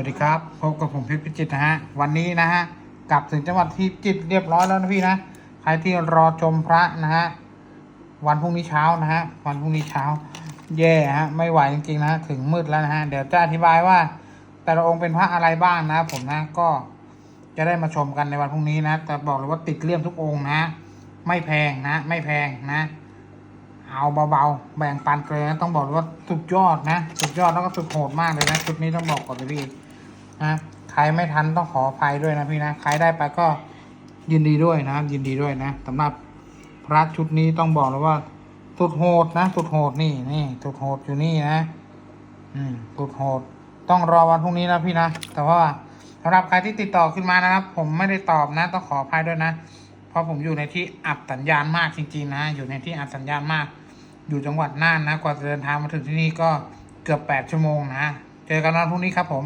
วัสดีครับพบกับผมพชรพิจิตนะฮะวันนี้นะฮะกลับถึงจังหวัดที่พิจิตรเรียบร้อยแล้วนะพี่นะใครที่รอชมพระนะฮะวันพรุ่งนี้เช้านะฮะวันพรุ่งนี้เช้า แย่ฮะไม่ไหวจริงๆนะถึงมืดแล้วนะฮะเดี๋ยวจะอธิบายว่า แต่ละองค์เป็นพระอะไรบ้างนะผมนะก็จะได้มาชมกันในวันพรุ่งนี้นะ แต่บอกเลยว่าติดเลี่ยมทุกองค์นะ ไม่แพงนะ ไม่แพงนะ เอาเบาๆแบ่งปันเลยนะต้องบอกว่าสุดยอดนะ สุดยอดแล้วก็สุดโหดมากเลยนะชุดนี้ต้องบอกก่อนเลยพี่ นะใครไม่ทันต้องขออภัยด้วยนะพี่นะใครได้ไปก็ยินดีด้วยนะยินดีด้วยนะสำหรับพระชุดนี้ต้องบอกเลยว่าสุดโหดนะสุดโหดนี่นี่สุดโหดอยู่นี่นะ อืมสุดโหด ต้องรอวันพรุ่งนี้นะพี่นะแต่ว่าสำหรับใครที่ติดต่อขึ้นมานะครับ ผมไม่ได้ตอบนะ ต้องขออภัยด้วยนะเพราะผมอยู่ในที่อับสัญญาณมากจริงๆนะอยู่ในที่อับสัญญาณมาก อยู่จังหวัดน่านนะกว่าจะเดินทางมาถึงที่นี่ก็เกือบแปดชั่วโมงนะเจอกันวันพรุ่งนี้ครับผม